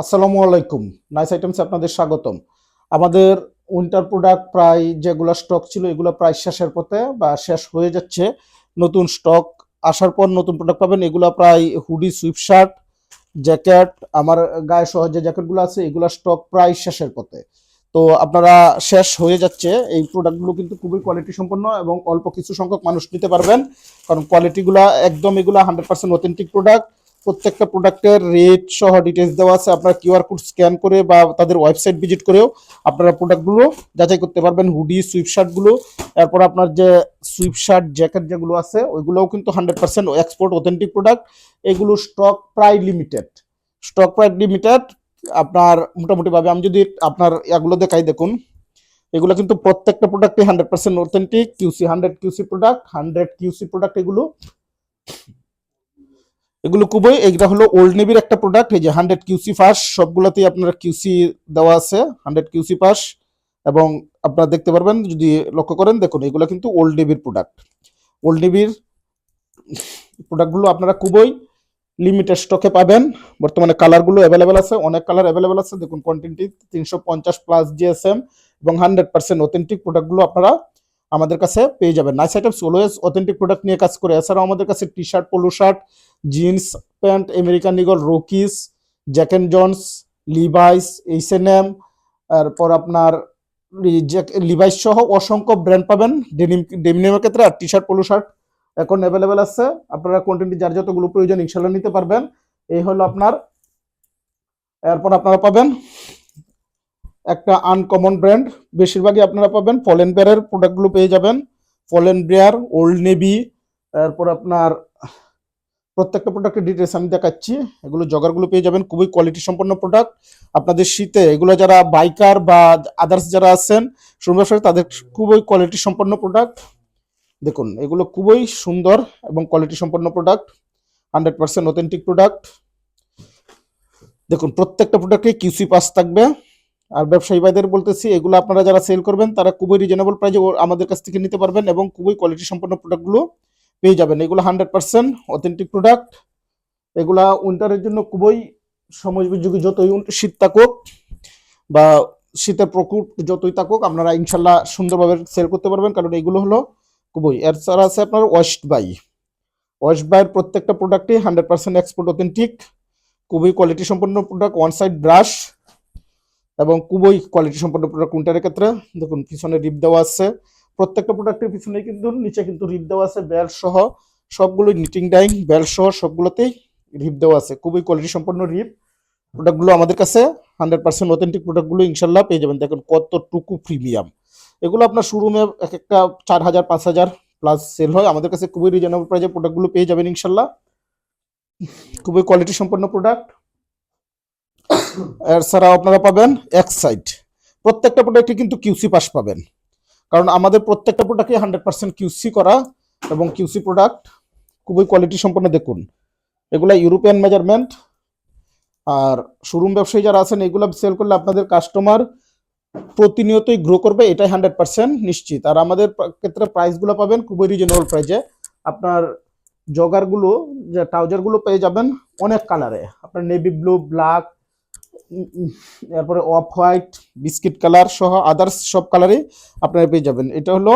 আসসালামু আলাইকুম। নাইস আইটেমসে আপনাদের স্বাগতম। আমাদের উইন্টার প্রোডাক্ট প্রায় যেগুলো স্টক ছিল, এগুলো প্রায় শেষের পথে বা শেষ হয়ে যাচ্ছে। নতুন স্টক আসার পর নতুন প্রোডাক্ট পাবেন। এগুলো প্রায় হুডি সুইপ শার্ট জ্যাকেট আমার গায়ে সহ যে জ্যাকেটগুলো আছে, এগুলো স্টক প্রায় শেষের পথে। তো আপনারা শেষ হয়ে যাচ্ছে। এই প্রোডাক্টগুলো কিন্তু খুবই কোয়ালিটি সম্পন্ন এবং অল্প কিছু সংখ্যক মানুষ নিতে পারবেন। কারণ কোয়ালিটিগুলো একদম এগুলো হান্ড্রেড পার্সেন্ট অথেন্টিক প্রোডাক্ট প্রত্যেকটা প্রোডাক্টের রেট সহ ডিটেলস দেওয়া আছে। আপনারা কিউআর কোড স্ক্যান করে বা তাদের ওয়েবসাইট ভিজিট করেও আপনারা প্রোডাক্টগুলো যাচাই করতে পারবেন। হুডি সুইপ শার্টগুলো এরপর আপনার যে সুইপ শার্ট জ্যাকেট যেগুলো আছে, ওইগুলোও কিন্তু hundred percent export authentic product এগুলো স্টক প্রায় লিমিটেড স্টক প্রায় লিমিটেড আপনার মোটামুটি ভাবে আমি যদি আপনার এগুলো দেখাই, দেখুন। এগুলো কিন্তু প্রত্যেকটা প্রোডাক্টই hundred percent authentic QC hundred QC product hundred QC product এগুলো। এগুলো খুবই এইটা হলো ওল্ড নেভির একটা প্রোডাক্ট এই যে হান্ড্রেড কিউসি পাস, সবগুলোতেই আপনার কিউসি দেওয়া আছে হান্ড্রেড কিউসি পাস। এবং আপনারা দেখতে পারবেন, যদি লক্ষ্য করেন, দেখুন, এগুলো কিন্তু ওল্ড নেভির প্রোডাক্ট ওল্ড নেভির প্রোডাক্টগুলো আপনারা খুবই লিমিটেড স্টকে পাবেন। বর্তমানে কালারগুলো অ্যাভেলেবেল আছে, অনেক কালার অ্যাভেলেবেল আছে। দেখুন কোয়ান্টিটি তিনশো পঞ্চাশ প্লাস জিএসএম এবং হান্ড্রেড পার্সেন্ট অথেন্টিক প্রোডাক্টগুলো আপনারা আমাদের কাছে পেয়ে যাবেন। Nice items always authentic product নিয়ে কাজ করে। এছাড়াও আমাদের কাছে T shirt polo shirt jeans pant American Eagle রকিস Jack and Jones Levi's H and M তারপর আপনার লিভাইস সহ অসংখ্য ব্র্যান্ড পাবেন। ডেনিম ডেমিনিমের ক্ষেত্রে আর টি শার্ট পোলো শার্ট এখন অ্যাভেলেবেল আছে। আপনারা কোয়ান্টিটি যার যতগুলো প্রয়োজন ইনশাল্লাহ নিতে পারবেন। এই হলো আপনার, এরপর আপনারা পাবেন একটা আনকমন ব্র্যান্ড বেশিরভাগই আপনারা পাবেন ফলেন বেয়ারের প্রোডাক্টগুলো পেয়ে যাবেন। ফলেন বেয়ার ওল্ড নেভি তারপর আপনার প্রত্যেকটা প্রোডাক্টের ডিটেলস আমি দেখাচ্ছি। এগুলো জগারগুলো পেয়ে যাবেন, খুবই কোয়ালিটি সম্পন্ন প্রোডাক্ট আপনাদের শীতে এগুলো যারা বাইকার বা আদার্স যারা আছেন ব্যবসায়ী, তাদের খুবই কোয়ালিটি সম্পন্ন প্রোডাক্ট দেখুন, এগুলো খুবই সুন্দর এবং কোয়ালিটি সম্পন্ন product hundred percent authentic product দেখুন, প্রত্যেকটা প্রোডাক্টে কিউসি পাস থাকবে। আর ব্যবসায়ী ভাইদের বলতেছি, এগুলো আপনারা যারা সেল করবেন, তারা খুবই রিজনেবল প্রাইজে আমাদের কাছ থেকে নিতে পারবেন এবং খুবই কোয়ালিটি সম্পন্ন প্রোডাক্টগুলো পেয়ে যাবেন। এগুলো হান্ড্রেড পার্সেন্ট অথেন্টিক প্রোডাক্ট এগুলা উইন্টারের জন্য খুবই সময়োপযোগী, যতই শীত থাকুক বা শীতের প্রকোপ যতই থাকুক, আপনারা ইনশাল্লাহ সুন্দরভাবে সেল করতে পারবেন, কারণ এগুলো হলো খুবই। এছাড়া আছে আপনার ওয়েস্ট বাই ওয়েস্ট বাইয়ের প্রত্যেকটা প্রোডাক্টই হান্ড্রেড পার্সেন্ট এক্সপোর্ট অথেন্টিক খুবই কোয়ালিটি সম্পন্ন প্রোডাক্ট ওয়ান সাইড ব্রাশ এবং খুবই কোয়ালিটি সম্পন্ন প্রোডাক্ট কোনটার ক্ষেত্রে? দেখুন, পিছনে রিপ দেওয়া আছে। প্রত্যেকটা প্রোডাক্টের পিছনে কিন্তু, নিচে কিন্তু রিপ দেওয়া আছে বেল্ট সহ। সবগুলো নিটিং ডাইং বেল্ট সহ সবগুলোতেই রিপ দেওয়া আছে। খুবই কোয়ালিটি সম্পন্ন রিপ প্রোডাক্টগুলো আমাদের কাছে। হান্ড্রেড পার্সেন্ট অথেন্টিক প্রোডাক্টগুলো ইনশাল্লাহ পেয়ে যাবেন। দেখুন, কতটুকু প্রিমিয়াম এগুলো আপনার শোরুমে এক একটা চার হাজার, পাঁচ হাজার প্লাস সেল হয়। আমাদের কাছে খুবই রিজনেবল প্রাইজে প্রোডাক্টগুলো পেয়ে যাবেন ইনশাল্লাহ। খুবই কোয়ালিটি সম্পন্ন প্রোডাক্ট এছাড়াও আপনারা পাবেন এক সাইড প্রত্যেকটা প্রোডাক্টে কিন্তু কিউসি পাস পাবেন। কারণ আমাদের প্রত্যেকটা প্রোডাক্টে হান্ড্রেড পার্সেন্ট কিউসি করা এবং কিউসি প্রোডাক্ট খুবই কোয়ালিটি সম্পন্ন। দেখুন, এগুলা ইউরোপিয়ান মেজারমেন্ট আর শোরুম ব্যবসায়ী যারা আছেন, এগুলো সেল করলে আপনাদের কাস্টমার প্রতিনিয়তই গ্রো করবে, এটাই হান্ড্রেড পার্সেন্ট নিশ্চিত। আর আমাদের ক্ষেত্রে প্রাইসগুলো পাবেন খুবই রিজনেবল প্রাইজে আপনার জগারগুলো যে ট্রাউজারগুলো পেয়ে যাবেন অনেক কালারে আপনার নেভি ব্লু ব্ল্যাক এরপরে অফ হোয়াইট, বিস্কিট কালার সহ আদার্স সব কালারই আপনারা পেয়ে যাবেন। এটা হলো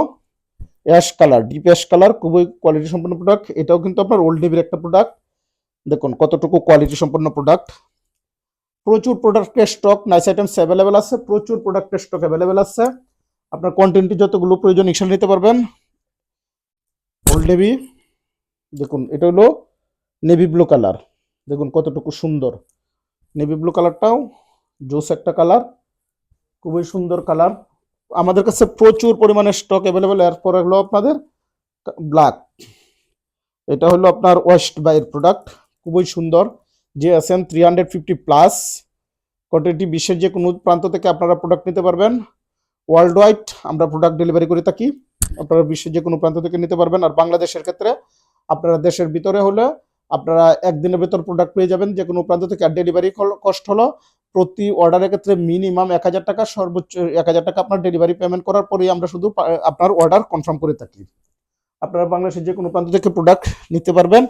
ash colour deep ash colour খুবই কোয়ালিটি সম্পন্ন প্রোডাক্ট এটাও কিন্তু আপনার ওল্ড নেভির একটা প্রোডাক্ট দেখুন কতটুকু কোয়ালিটি সম্পন্ন প্রোডাক্ট প্রচুর প্রোডাক্টের স্টক নাইস আইটেমস অ্যাভেলেবেল আছে। প্রচুর প্রোডাক্টের স্টক অ্যাভেলেবেল আছে। আপনার কোয়ান্টিটি যতগুলো প্রয়োজন ইনশাল নিতে পারবেন। ওল্ড নেভি দেখুন, এটা হলো নেভি ব্লু কালার দেখুন কতটুকু সুন্দর। নেভি ব্লু কালারটাও জোস একটা কালার খুবই সুন্দর কালার আমাদের কাছে প্রচুর পরিমাণে স্টক অ্যাভেলেবেল এরপর হলো আপনাদের ব্ল্যাক এটা হলো আপনার ওয়েস্ট বাইয়ের প্রোডাক্ট খুবই সুন্দর যে আছেন three hundred fifty plus quantity বিশ্বের যে কোনো প্রান্ত থেকে আপনারা প্রোডাক্ট নিতে পারবেন। ওয়ার্ল্ড ওয়াইড আমরা প্রোডাক্ট ডেলিভারি করে থাকি, আপনারা বিশ্বের যে কোনো প্রান্ত থেকে নিতে পারবেন। আর বাংলাদেশের ক্ষেত্রে আপনারা দেশের ভিতরে হলে আপনারা একদিনের ভেতর প্রোডাক্ট পেয়ে যাবেন যে কোনো প্রান্ত থেকে আর ডেলিভারি কষ্ট হলো প্রতি অর্ডারের ক্ষেত্রে মিনিমাম এক হাজার টাকা, সর্বোচ্চ এক হাজার টাকা আপনার ডেলিভারি পেমেন্ট করার পরেই আমরা শুধু আপনার অর্ডার কনফার্ম করে থাকি। আপনারা বাংলাদেশের যে কোনো প্রান্ত থেকে প্রোডাক্ট নিতে পারবেন।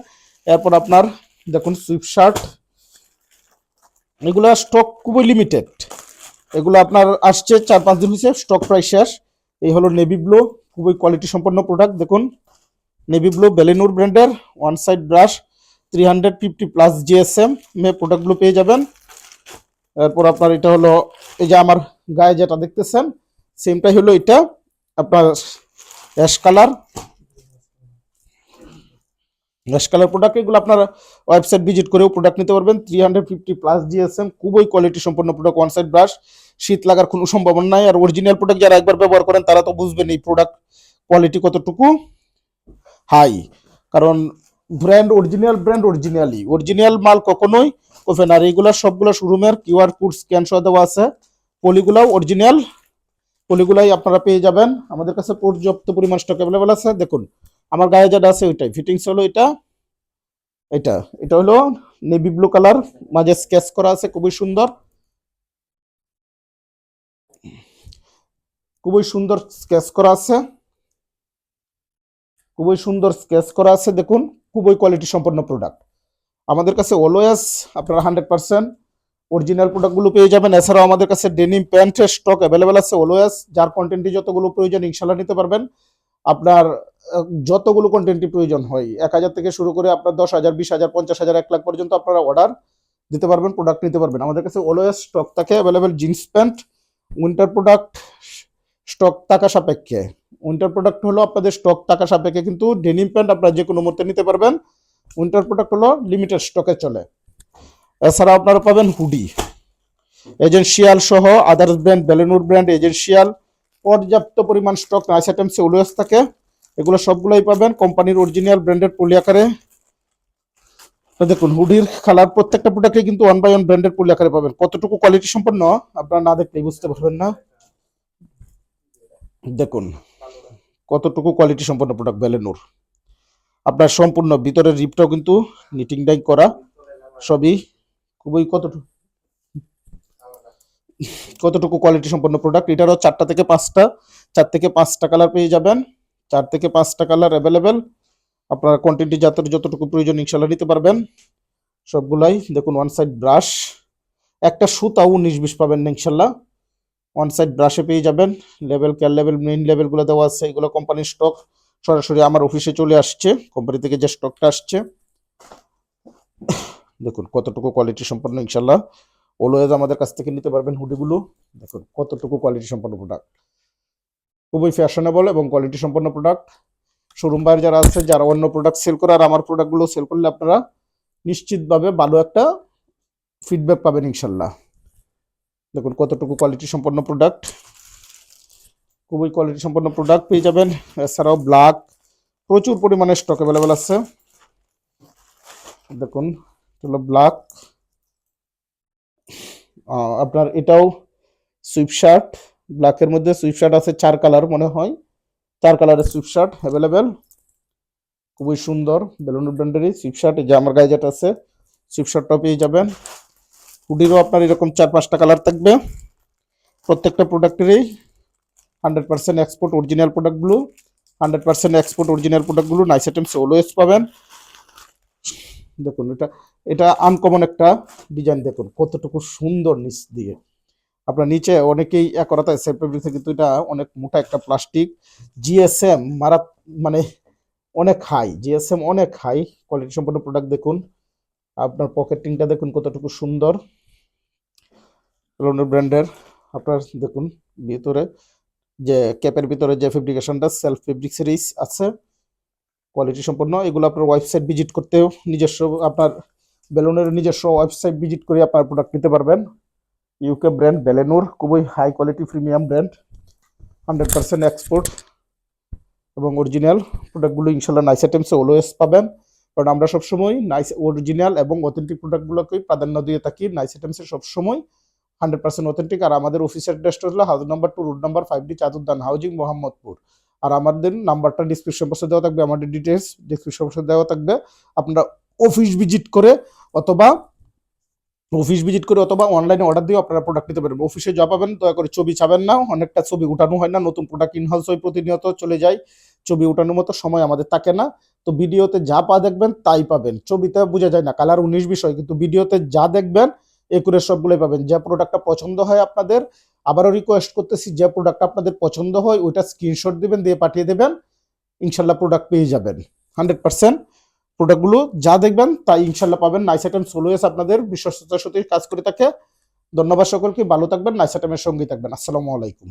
এরপর আপনার দেখুন সুইপ শার্ট এগুলা স্টক খুবই লিমিটেড এগুলো আপনার আসছে চার পাঁচ দিন হয়েছে স্টক প্রায় শেষ। এই হলো নেভি ব্লু খুবই কোয়ালিটি সম্পন্ন প্রোডাক্ট দেখুন নেভি ব্লু বেলেনুর ব্র্যান্ডের one side brush three hundred fifty plus GSM মে প্রোডাক্টগুলো পেয়ে যাবেন। এরপর আপনার এটা হলো, এই যে আমার গায়ে যেটা দেখতেছেন সেমটাই হলো এটা। আপনার ash colour ash colour product এগুলো আপনার ওয়েবসাইট ভিজিট করেও প্রোডাক্ট নিতে পারবেন। Three hundred fifty plus GSM খুবই কোয়ালিটি সম্পন্ন প্রোডাক্ট ওয়ান সাইড ব্রাশ শীত লাগার কোনো সম্ভাবনা নাই। আর অরিজিনাল প্রোডাক্ট যারা একবার ব্যবহার করেন, তারা তো বুঝবেন এই প্রোডাক্ট কোয়ালিটি কতটুকু হাই কারণ brand original brand originally original মাল কখনোই কোফেন আর এইগুলা সবগুলো শোরুমের কিউআর কোড স্ক্যান সহ দেওয়া আছে। পলিগুলাও অরিজিনাল পলিগুলাই আপনারা পেয়ে যাবেন। আমাদের কাছে পর্যাপ্ত পরিমাণ স্টক অ্যাভেলেবেল আছে। দেখুন, আমার গায়ে যেটা আছে ওইটাই। ফিটিংস হলো এটা। এটা। এটা হলো নেভি ব্লু কালার মাঝে স্কেচ করা আছে। খুবই সুন্দর। খুবই সুন্দর স্কেচ করা আছে। খুবই সুন্দর স্কেচ করা আছে। দেখুন খুবই কোয়ালিটি সম্পন্ন প্রোডাক্ট আমাদের কাছে অলওয়েজ আপনারা হান্ড্রেড পার্সেন্ট অরিজিনাল প্রোডাক্টগুলো পেয়ে যাবেন। এছাড়াও আমাদের কাছে ডেনিম প্যান্টের স্টক অ্যাভেলেবেল আছে অলওয়েজ যার কন্টেন্টই যতগুলো প্রয়োজন ইনশাল্লাহ নিতে পারবেন। আপনার যতগুলো কন্টেন্টই প্রয়োজন হয়। এক হাজার থেকে শুরু করে আপনার দশ হাজার, বিশ হাজার, পঞ্চাশ হাজার, এক লাখ পর্যন্ত আপনারা অর্ডার দিতে পারবেন প্রোডাক্ট নিতে পারবেন। আমাদের কাছে অলওয়েজ স্টক থাকে available jeans pant winter product stock টাকা সাপেক্ষে। উইন্টার প্রোডাক্ট হলো আপনাদের স্টক টাকা সাপেক্ষে কিন্তু ডেনিম প্যান্ট আপনারা যে কোনো মুহূর্তে নিতে পারবেন। উইন্টার প্রোডাক্ট হলো লিমিটেড স্টকে চলে। এছাড়া আপনারা পাবেন হুডি এজেন্সিয়াল সহ আদার্স ব্র্যান্ড বেলেনুর ব্র্যান্ড এজেন্সিয়াল পর্যাপ্ত পরিমাণ স্টক নাইস আইটেমসে অলওয়েজ থাকে। এগুলো সবগুলোই পাবেন কোম্পানির অরিজিনাল ব্র্যান্ডের পলি আকারে দেখুন হুডির কালার প্রত্যেকটা প্রোডাক্টে কিন্তু ওয়ান বাই ওয়ান ব্র্যান্ডের পলি আকারে পাবেন। কতটুকু কোয়ালিটি সম্পন্ন, আপনারা না দেখলেই বুঝতে পারবেন না। দেখুন কতটুকু কোয়ালিটি সম্পন্ন প্রোডাক্ট বেলেনুর আপনার সম্পূর্ণ ভিতরের রিপটাও কিন্তু নিটিং ডাই করা, সবই খুবই কতটুকু কতটুকু কোয়ালিটি সম্পন্ন প্রোডাক্ট এটারও চারটা থেকে পাঁচটা, চার থেকে পাঁচটা কালার পেয়ে যাবেন, চার থেকে পাঁচটা কালার অ্যাভেলেবেল আপনার কোয়ান্টিটি যাতে যতটুকু প্রয়োজন ইনশাল্লাহ নিতে পারবেন। সবগুলাই দেখুন ওয়ান সাইড ব্রাশ একটা সুতাও বিশ পাবেন না ইনশাল্লাহ ওয়ান সাইড ব্রাশে পেয়ে যাবেন লেভেল কেয়ার লেভেল মেইন লেভেলগুলো দেওয়া আছে, এগুলো কোম্পানির স্টক সরাসরি আমার অফিসে চলে আসছে কোম্পানি থেকে যে স্টকটা আসছে। দেখুন, কতটুকু কোয়ালিটি সম্পন্ন ইনশাল্লাহ অলওয়েজ আমাদের কাছ থেকে নিতে পারবেন হুডিগুলো। দেখুন, কতটুকু কোয়ালিটি সম্পন্ন প্রোডাক্ট খুবই ফ্যাশনেবল এবং কোয়ালিটি সম্পন্ন প্রোডাক্ট শোরুম বাইরে যারা আছে যারা অন্য প্রোডাক্ট সেল করে, আর আমার প্রোডাক্টগুলো সেল করলে আপনারা নিশ্চিতভাবে ভালো একটা ফিডব্যাক পাবেন ইনশাল্লাহ দেখুন কতটুকু কোয়ালিটি সম্পন্ন প্রোডাক্ট খুবই কোয়ালিটি সম্পন্ন প্রোডাক্ট পেয়ে যাবেন। এছাড়াও ব্ল্যাক প্রচুর পরিমাণে স্টক অ্যাভেলেবেল আছে। দেখুন হলো ব্ল্যাক আপনার এটাও সুইপ শার্ট ব্ল্যাকের মধ্যে সুইপ শার্ট আছে, চার কালার মনে হয়। চার কালারের সুইপ শার্ট অ্যাভেলেবেল খুবই সুন্দর, বেলুন ব্র্যান্ডেরই সুইপ শার্ট যে আমার গায়ে যেটা আছে সুইপ শার্টটাও পেয়ে যাবেন। হুডিরও আপনার এরকম চার পাঁচটা কালার থাকবে। প্রত্যেকটা প্রোডাক্টেরই হান্ড্রেড পার্সেন্ট এক্সপোর্ট অরিজিনাল প্রোডাক্টগুলো হান্ড্রেড পার্সেন্ট এক্সপোর্ট অরিজিনাল প্রোডাক্টগুলো নাইস আইটেমস অলওয়েজ পাবেন। দেখুন, এটা এটা আনকমন একটা ডিজাইন দেখুন, কতটুকু সুন্দর নিচ দিয়ে। আপনার নিচে অনেকেই এক করাতে সেলফ কিন্তু এটা অনেক মোটা একটা প্লাস্টিক জিএসএম মারা মানে অনেক হাই জিএসএম অনেক হাই কোয়ালিটি সম্পন্ন প্রোডাক্ট দেখুন। আপনার পকেটিংটা দেখুন কতটুকু সুন্দর। লোনের ব্র্যান্ডের আপনার দেখুন ভিতরে যে ক্যাপের ভিতরে যে ফেব্রিকেশনটা সেলফ ফেব্রিক সিরিজ আছে কোয়ালিটি সম্পন্ন। এগুলো আপনার ওয়েবসাইট ভিজিট করতেও নিজস্ব, আপনার বেলুনের নিজস্ব ওয়েবসাইট ভিজিট করে আপনার প্রোডাক্ট নিতে পারবেন। ইউকে ব্র্যান্ড বেলেনুর খুবই high quality premium brand hundred percent export এবং অরিজিনাল প্রোডাক্টগুলো ইনশাল্লাহ নাইস আইটেমসে অলওয়েজ পাবেন। কারণ আমরা সবসময় নাইস অরিজিনাল এবং অথেন্টিক প্রোডাক্টগুলোকেই প্রাধান্য দিয়ে থাকি। নাইস আইটেমসে সবসময় হান্ড্রেড পার্সেন্ট অথেন্টিক আর আমাদের অফিসের অ্যাড্রেসটা হলো house number two road number five D চাতুর্দান housing Mohammadpur. আর আমাদের নাম্বারটা ডিসক্রিপশন বক্সে দেওয়া থাকবে, আমাদের ডিটেলস ডিসক্রিপশন বক্সে দেওয়া থাকবে। আপনারা অফিস ভিজিট করে অথবা অফিস ভিজিট করে অথবা অনলাইনে অর্ডার দিয়ে আপনারা প্রোডাক্ট নিতে পারবেন। অফিসে যা পাবেন, দয়া করে ছবি চাবেন না। অনেকটা ছবি উঠানো হয় না, নতুন প্রোডাক্ট ইনহাউস হয় প্রতিনিয়ত চলে যায়। ছবি উঠানোর মতো সময় আমাদের থাকে না। তো ভিডিওতে যা পা দেখবেন, তাই পাবেন। ছবিতে বোঝা যায় না কালার উনিশ বিষয়, কিন্তু ভিডিওতে যা দেখবেন, একুরে সবগুলোই পাবেন। যে প্রোডাক্টটা পছন্দ হয় আপনাদের, আবারও রিকোয়েস্ট করতেছি, যে প্রোডাক্টটা আপনাদের পছন্দ হয়, ওইটা স্ক্রিনশট দেবেন, দিয়ে পাঠিয়ে দেবেন। ইনশাল্লাহ প্রোডাক্ট পেয়ে যাবেন। হান্ড্রেড পার্সেন্ট প্রোডাক্টগুলো যা দেখবেন তা ইনশাল্লাহ পাবেন। নাইস আইটেম সোলোয়েস আপনাদের বিশ্বস্ততার সাথে কাজ করে থাকে। ধন্যবাদ সকলকে, ভালো থাকবেন নাইস আইটেমের সঙ্গেই থাকবেন। আসসালামু আলাইকুম।